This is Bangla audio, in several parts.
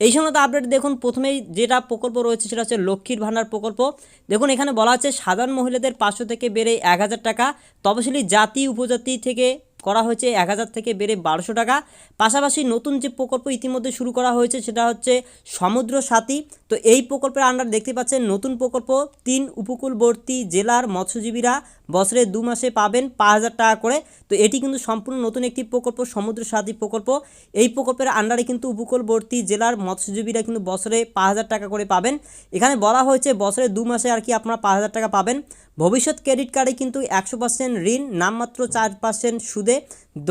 এই সময় আপডেট দেখুন, প্রথমেই যেটা প্রকল্প রয়েছে সেটা হচ্ছে লক্ষ্মীর ভাণ্ডার প্রকল্প। দেখুন, এখানে বলা আছে সাধারণ মহিলাদের পাঁচশো থেকে বেড়ে এক হাজার টাকা, তপশিলি জাতি উপজাতি থেকে করা হয়েছে এক হাজার থেকে বেড়ে বারোশো টাকা। পাশাপাশি নতুন যে প্রকল্প ইতিমধ্যে শুরু করা হয়েছে সেটা হচ্ছে সমুদ্র সাথী। তো এই প্রকল্পের আন্ডার দেখতে পাচ্ছেন নতুন প্রকল্প, তিন উপকূলবর্তী জেলার মৎস্যজীবীরা বছরে দু মাসে পাবেন পাঁচ হাজার টাকা করে। তো এটি কিন্তু সম্পূর্ণ নতুন একটি প্রকল্প, সমুদ্র সাথী প্রকল্প। এই প্রকল্পের আন্ডারে কিন্তু উপকূলবর্তী জেলার মৎস্যজীবীরা কিন্তু বছরে পাঁচ হাজার টাকা করে পাবেন। এখানে বলা হয়েছে বছরে দু মাসে আর কি আপনারা পাঁচ হাজার টাকা পাবেন। ভবিষ্যৎ ক্রেডিট কার্ডে কিন্তু একশো পার্সেন্ট ঋণ, নামমাত্র চার পার্সেন্ট সুদে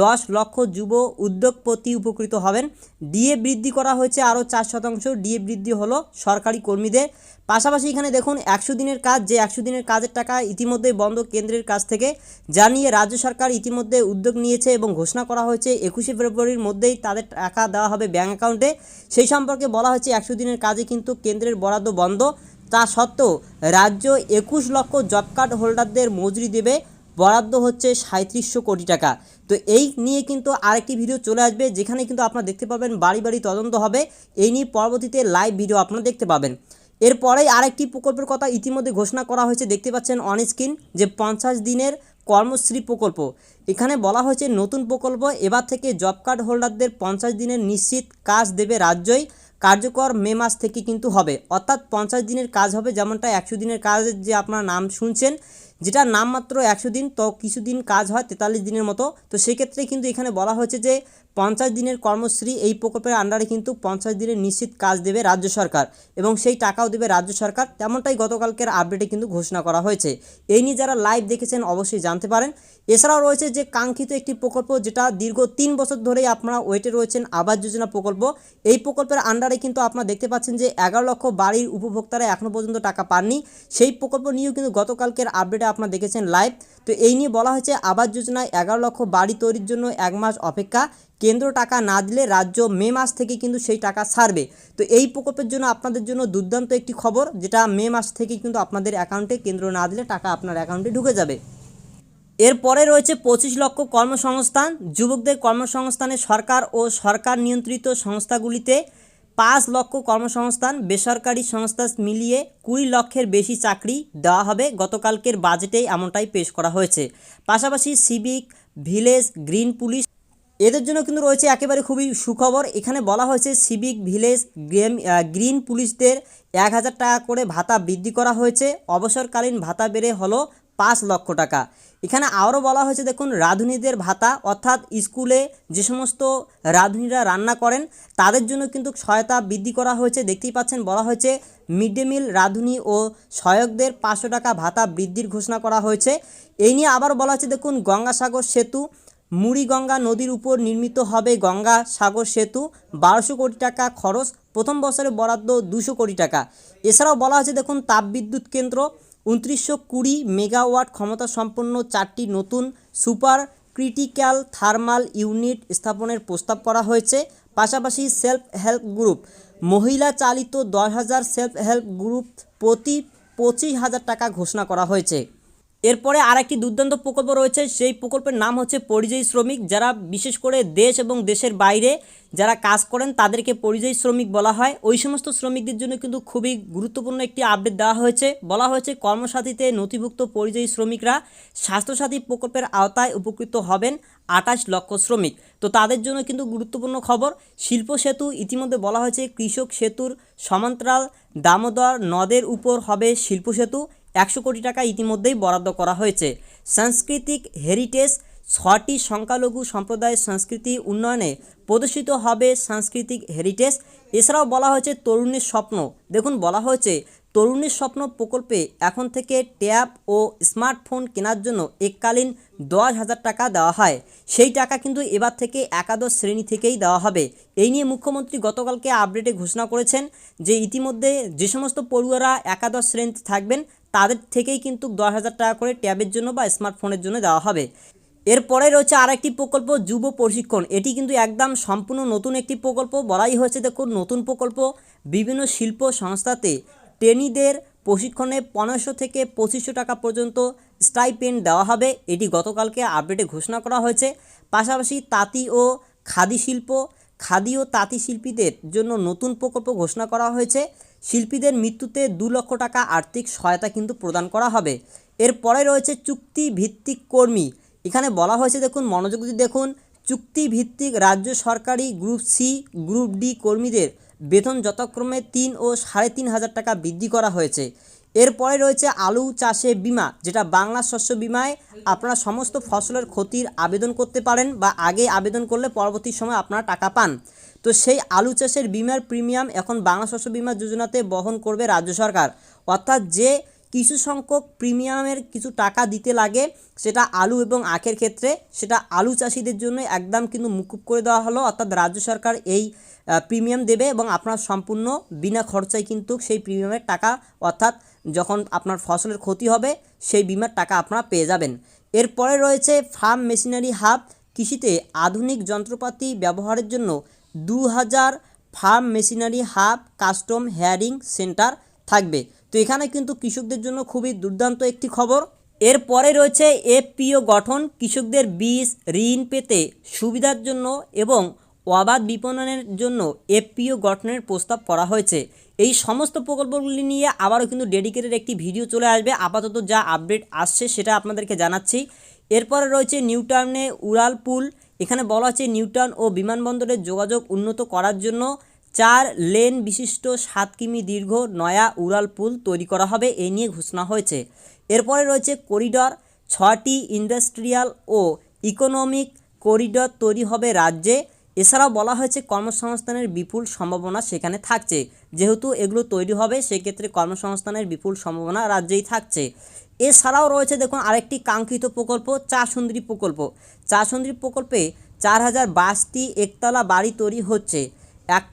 দশ লক্ষ যুব উদ্যোগপতি উপকৃত হবেন। ডিএ বৃদ্ধি করা হয়েছে আরও চার শতাংশ। ডিএ বৃদ্ধি হলো সরকারি কর্মীদের। পাশাপাশি এখানে দেখুন, একশো দিনের কাজ, যে একশো দিনের কাজের টাকা ইতিমধ্যে বন্ধ কেন্দ্রের কাছ থেকে জানিয়ে রাজ্য সরকার ইতিমধ্যে উদ্যোগ নিয়েছে এবং ঘোষণা করা হয়েছে, একুশে ফেব্রুয়ারির মধ্যেই তাদের টাকা দেওয়া হবে ব্যাঙ্ক অ্যাকাউন্টে। সেই সম্পর্কে বলা হয়েছে, একশো দিনের কাজে কিন্তু কেন্দ্রের বরাদ্দ বন্ধ। তা সত্ত্বেও রাজ্য একুশ লক্ষ জব কার্ড হোল্ডারদের মজুরি দেবে, বরাদ্দ হচ্ছে সাঁত্রিশশো কোটি টাকা। তো এই নিয়ে কিন্তু আরেকটি ভিডিও চলে আসবে, যেখানে কিন্তু আপনারা দেখতে পাবেন বাড়ি বাড়ি তদন্ত হবে। এই নিয়ে পরবর্তীতে লাইভ ভিডিও আপনারা দেখতে পাবেন। এরপরেই আরেকটি প্রকল্পের কথা ইতিমধ্যে ঘোষণা করা হয়েছে, দেখতে পাচ্ছেন অন স্ক্রিন যে পঞ্চাশ দিনের কর্মশ্রী প্রকল্প। এখানে বলা হয়েছে নতুন প্রকল্প, এবার থেকে জব কার্ড হোল্ডারদের পঞ্চাশ দিনের নিশ্চিত কাজ দেবে রাজ্যই। কার্যকর মে মাস থেকে কিন্তু হবে। অর্থাৎ পঞ্চাশ দিনের কাজ হবে যেমনটা একশো দিনের কাজের যে আপনার নাম শুনছেন, যেটা নামমাত্র একশো দিন, তো কিছুদিন কাজ হয় তেতাল্লিশ দিনের মতো। তো সেক্ষেত্রে কিন্তু এখানে বলা হয়েছে যে পঞ্চাশ দিনের কর্মশ্রী এই প্রকল্পের আন্ডারে কিন্তু পঞ্চাশ দিনের নিশ্চিত কাজ দেবে রাজ্য সরকার এবং সেই টাকাও দেবে রাজ্য সরকার। তেমনটাই গতকালকের আপডেটে কিন্তু ঘোষণা করা হয়েছে। এই নিয়ে যারা লাইভ দেখেছেন অবশ্যই জানতে পারেন। এছাড়াও রয়েছে যে কাঙ্ক্ষিত একটি প্রকল্প যেটা দীর্ঘ তিন বছর ধরেই আপনারা ওয়েটে রয়েছেন আবাস যোজনা প্রকল্প। এই প্রকল্পের আন্ডারে কিন্তু আপনারা দেখতে পাচ্ছেন যে এগারো লক্ষ বাড়ির উপভোক্তারা এখনও পর্যন্ত টাকা পাননি। সেই প্রকল্প নিয়েও কিন্তু গতকালকের আপডেটে আপনারা দেখেছেন লাইভ তো এই নিয়ে বলা হয়েছে আবাস যোজনায় এগারো লক্ষ বাড়ি তৈরির জন্য এক মাস অপেক্ষা। কেন্দ্র টাকা না দিলে রাজ্য মে মাস থেকে কিন্তু সেই টাকা ছাড়বে। তো এই প্রকল্পের জন্য আপনাদের জন্য দুর্দান্ত একটি খবর, যেটা মে মাস থেকে কিন্তু আপনাদের অ্যাকাউন্টে কেন্দ্র না দিলে টাকা আপনার অ্যাকাউন্টে ঢুকে যাবে। এরপরে রয়েছে পঁচিশ লক্ষ কর্মসংস্থান। যুবকদের কর্মসংস্থানে সরকার ও সরকার নিয়ন্ত্রিত সংস্থাগুলিতে পাঁচ লক্ষ কর্মসংস্থান, বেসরকারি সংস্থা মিলিয়ে কুড়ি লক্ষের বেশি চাকরি দেওয়া হবে। গতকালকের বাজেটেই এমনটাই পেশ করা হয়েছে। পাশাপাশি সিভিক, ভিলেজ, গ্রিন পুলিশ এদের জন্য কিন্তু রয়েছে একেবারে খুবই সুখবর। এখানে বলা হয়েছে সিভিক ভিলেজ গ্রেম গ্রিন পুলিশদের এক হাজার টাকা করে ভাতা বৃদ্ধি করা হয়েছে। অবসরকালীন ভাতা বেড়ে হলো পাঁচ লক্ষ টাকা। এখানে আরও বলা হয়েছে, দেখুন, রাঁধুনিদের ভাতা, অর্থাৎ স্কুলে যে সমস্ত রাঁধুনিরা রান্না করেন, তাদের জন্য কিন্তু সহায়তা বৃদ্ধি করা হয়েছে। দেখতেই পাচ্ছেন, বলা হয়েছে মিড ডে মিল রাঁধুনি ও সহায়কদের পাঁচশো টাকা ভাতা বৃদ্ধির ঘোষণা করা হয়েছে। এই নিয়ে আবার বলা হয়েছে দেখুন, গঙ্গাসাগর সেতু মুড়িগঙ্গা নদীর উপর নির্মিত হবে গঙ্গা সাগর সেতু, বারোশো কোটি টাকা খরচ, প্রথম বছরে বরাদ্দ দুশো কোটি টাকা। এছাড়াও বলা হয়েছে, দেখুন, তাপবিদ্যুৎ কেন্দ্র, উনত্রিশশো কুড়ি মেগাওয়াট ক্ষমতা সম্পন্ন চারটি নতুন সুপার ক্রিটিক্যাল থার্মাল ইউনিট স্থাপনের প্রস্তাব করা হয়েছে। পাশাপাশি সেলফ হেল্প গ্রুপ, মহিলা চালিত দশ হাজার সেলফ হেল্প গ্রুপ প্রতি পঁচিশ হাজার টাকা ঘোষণা করা হয়েছে। এরপরে আরেকটি দুর্দান্ত প্রকল্প রয়েছে, সেই প্রকল্পের নাম হচ্ছে পরিযায়ী শ্রমিক। যারা বিশেষ করে দেশ এবং দেশের বাইরে যারা কাজ করেন, তাদেরকে পরিযায়ী শ্রমিক বলা হয়। ওই সমস্ত শ্রমিকদের জন্য কিন্তু খুবই গুরুত্বপূর্ণ একটি আপডেট দেওয়া হয়েছে। বলা হয়েছে, কর্মসাথীতে নথিভুক্ত পরিযায়ী শ্রমিকরা স্বাস্থ্যসাথী প্রকল্পের আওতায় উপকৃত হবেন আঠাশ লক্ষ শ্রমিক। তো তাদের জন্য কিন্তু গুরুত্বপূর্ণ খবর, শিল্প সেতু, ইতিমধ্যে বলা হয়েছে, কৃষক সেতুর সমান্তরাল দামোদর নদের উপর হবে শিল্প সেতু। একশো কোটি টাকা ইতিমধ্যেই বরাদ্দ করা হয়েছে। সাংস্কৃতিক হেরিটেজ ছটি সংখ্যালঘু সম্প্রদায়ের সংস্কৃতি উন্নয়নে প্রদর্শিত হবে সাংস্কৃতিক হেরিটেজ। এছাড়াও বলা হয়েছে তরুণের স্বপ্ন। দেখুন, বলা হয়েছে তরুণের স্বপ্ন প্রকল্পে এখন থেকে ট্যাব ও স্মার্টফোন কেনার জন্য এককালীন দশ হাজার টাকা দেওয়া হয়। সেই টাকা কিন্তু এবার থেকে একাদশ শ্রেণি থেকেই দেওয়া হবে। এই নিয়ে মুখ্যমন্ত্রী গতকালকে আপডেটে ঘোষণা করেছেন যে ইতিমধ্যে যে সমস্ত পড়ুয়ারা একাদশ শ্রেণীতে থাকবেন তাদের থেকেই কিন্তু দশ হাজার টাকা করে ট্যাবের জন্য বা স্মার্টফোনের জন্য দেওয়া হবে। এরপরে রয়েছে আরেকটি প্রকল্প, যুব প্রশিক্ষণ। এটি কিন্তু একদম সম্পূর্ণ নতুন একটি প্রকল্প। বলাই হয়েছে, দেখুন, নতুন প্রকল্প বিভিন্ন শিল্প সংস্থাতে ট্রেনিদের প্রশিক্ষণে পনেরোশো থেকে পঁচিশশো টাকা পর্যন্ত স্টাইপেন্ড দেওয়া হবে। এটি গতকালকে আপডেটে ঘোষণা করা হয়েছে। পাশাপাশি তাঁতি ও খাদি শিল্প খাদি ও তাঁতি শিল্পীদের জন্য নতুন প্রকল্প ঘোষণা করা হয়েছে। শিল্পীদের মৃত্যুতে দু লক্ষ টাকা আর্থিক সহায়তা কিন্তু প্রদান করা হবে। এরপরে রয়েছে চুক্তি ভিত্তিক কর্মী। এখানে বলা হয়েছে, দেখুন, মনোযোগ দিয়ে দেখুন চুক্তি ভিত্তিক রাজ্য সরকারি গ্রুপ সি, গ্রুপ ডি কর্মীদের বেতন যথাক্রমে তিন ও সাড়ে তিন হাজার টাকা বৃদ্ধি করা হয়েছে। এরপরে রয়েছে আলু চাষে বিমা, যেটা বাংলা শস্য বিমায় আপনারা সমস্ত ফসলের ক্ষতির আবেদন করতে পারেন বা আগে আবেদন করলে পরবর্তী সময় আপনারা টাকা পান। তো সেই আলু চাষের বিমার প্রিমিয়াম এখন বাংলা শস্য বিমা যোজনাতে বহন করবে রাজ্য সরকার। অর্থাৎ যে কিছু সংখ্যক প্রিমিয়ামের কিছু টাকা দিতে লাগে, সেটা আলু এবং আখের ক্ষেত্রে, সেটা আলু চাষিদের জন্য একদম কিন্তু মুকুব করে দেওয়া হলো। অর্থাৎ রাজ্য সরকার এই প্রিমিয়াম দেবে এবং আপনার সম্পূর্ণ বিনা খরচায় কিন্তু সেই প্রিমিয়ামের টাকা, অর্থাৎ যখন আপনার ফসলের ক্ষতি হবে, সেই বিমার টাকা আপনারা পেয়ে যাবেন। এরপরে রয়েছে ফার্ম মেশিনারি হাব। কৃষিতে আধুনিক যন্ত্রপাতি ব্যবহারের জন্য দু হাজার farm machinery hub, custom hiring centre থাকবে। তো এখানে কিন্তু কৃষকদের জন্য খুবই দুর্দান্ত একটি খবর। এরপরে রয়েছে এফপিও গঠন। কৃষকদের বীজ, ঋণ পেতে সুবিধার জন্য এবং অবাধ বিপণনের জন্য এফপিও গঠনের প্রস্তাব করা হয়েছে। এই সমস্ত প্রকল্পগুলি নিয়ে আবারও কিন্তু ডেডিকেটেড একটি ভিডিও চলে আসবে। আপাতত যা আপডেট আসছে সেটা আপনাদেরকে জানাচ্ছি। এরপরে রয়েছে নিউটাউনে উড়াল পুল এখানে বলা হচ্ছে নিউটাউন ও বিমানবন্দরের যোগাযোগ উন্নত করার জন্য চার লেন বিশিষ্ট সাত কিমি দীর্ঘ নয়া উড়াল পুল তৈরি করা হবে। এই নিয়ে ঘোষণা হয়েছে। এরপরে রয়েছে করিডর। ছটি ইন্ডাস্ট্রিয়াল ও ইকোনমিক করিডর তৈরি হবে রাজ্যে। এছাড়াও বলা হয়েছে কর্মসংস্থানের বিপুল সম্ভাবনা সেখানে থাকছে। যেহেতু এগুলো তৈরি হবে, সেক্ষেত্রে কর্মসংস্থানের বিপুল সম্ভাবনা রাজ্যেই থাকছে। এছাড়াও রয়েছে দেখুন আরেকটি কাঙ্ক্ষিত প্রকল্প চা সুন্দরী প্রকল্প। চা সুন্দরী প্রকল্পে চার হাজার বাইশটি একতলা বাড়ি তৈরি হচ্ছে। এক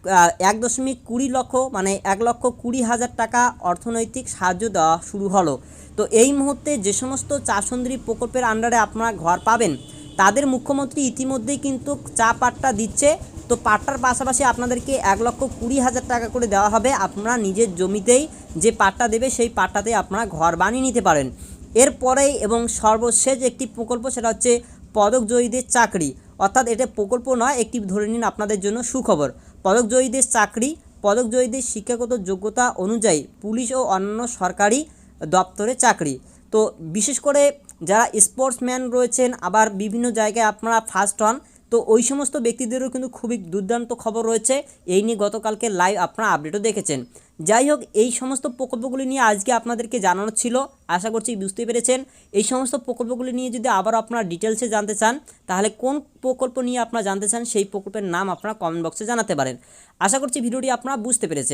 এক দশমিক কুড়ি লক্ষ মানে এক লক্ষ কুড়ি হাজার টাকা অর্থনৈতিক সাহায্য দেওয়া শুরু হলো। তো এই মুহূর্তে যে সমস্ত চা সুন্দরী প্রকল্পের আন্ডারে আপনারা ঘর পাবেন তাদের মুখ্যমন্ত্রী ইতিমধ্যেই কিন্তু চা পাট্টা দিচ্ছে। তো পাট্টার পাশাপাশি আপনাদেরকে এক লক্ষ কুড়ি হাজার টাকা করে দেওয়া হবে আপনারা নিজের জমিতেই যে পাট্টা দেবে সেই পাট্টাতে আপনারা ঘর বানিয়ে নিতে পারেন। এরপরেই এবং সর্বশেষ একটি প্রকল্প সেটা হচ্ছে পদকজয়ীদের চাকরি। অর্থাৎ এটা প্রকল্প নয়, একটি ধরে নিন আপনাদের জন্য সুখবর। পদকজয়ীদের চাকরি, পদকজয়ীদের শিক্ষাগত যোগ্যতা অনুযায়ী পুলিশ ও অন্যান্য সরকারি দপ্তরে চাকরি। তো বিশেষ করে যারা স্পোর্টসম্যান রয়েছেন, আবার বিভিন্ন জায়গায় আপনারা ফার্স্ট হন, তো ওই সমস্ত ব্যক্তিদেরও কিন্তু খুবই দুর্দান্ত খবর রয়েছে। এই নিয়ে গতকালকে লাইভ আপনারা আপডেটও দেখেছেন। যাই হোক, এই সমস্ত প্রকল্পগুলি নিয়ে আজকে আপনাদেরকে জানানো ছিল, আশা করছি বুঝতে পেরেছেন। এই সমস্ত প্রকল্পগুলি নিয়ে যদি আবার আপনারা ডিটেলসে জানতে চান, তাহলে কোন প্রকল্প নিয়ে আপনারা জানতে চান, সেই প্রকল্পের নাম আপনারা কমেন্ট বক্সে জানাতে পারেন। আশা করছি ভিডিওটি আপনারা বুঝতে পেরেছেন।